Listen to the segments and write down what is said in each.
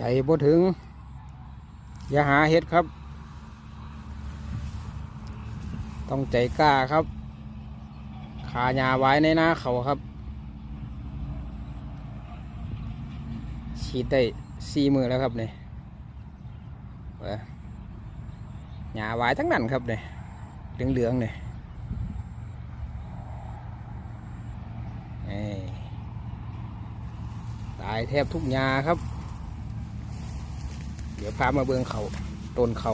ใจบ่ถึง อย่าหาเฮ็ดครับ ต้องใจกล้าครับ ขาหญ้าไว้ในหน้าเขาครับ ฉีดได้สี่มือแล้วครับเนี่ยเว้ยาไว้ทั้งนั้นครับเนี่ยเหลืองๆเนี่ยตายแทบทุกหญ้าครับ เดี๋ยวพามาเบืองเขาต้นเขา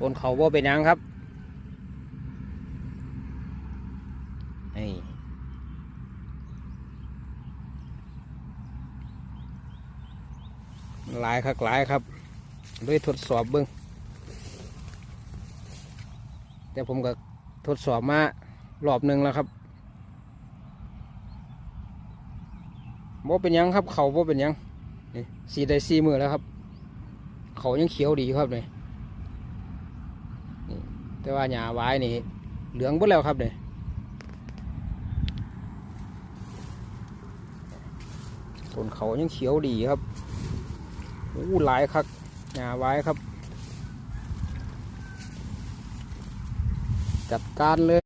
ต้นเขาว่าเป็นยังครับนี่หลายครับหลายครับด้วยทดสอบเบิ้งแต่ผมก็ทดสอบมารอบหนึ่งแล้วครับ บ่เป็นยังครับ เขาบ่เป็นยังนี่สีได้สีมือแล้วครับ เขายังเขียวดีครับนี่นี่แต่ว่าหญ้าไว้นี่ เหลืองหมดแล้วครับนี่ต้นเขายังเขียวดีครับอู้หลายครับหญ้าไว้ครับ จัดการเลย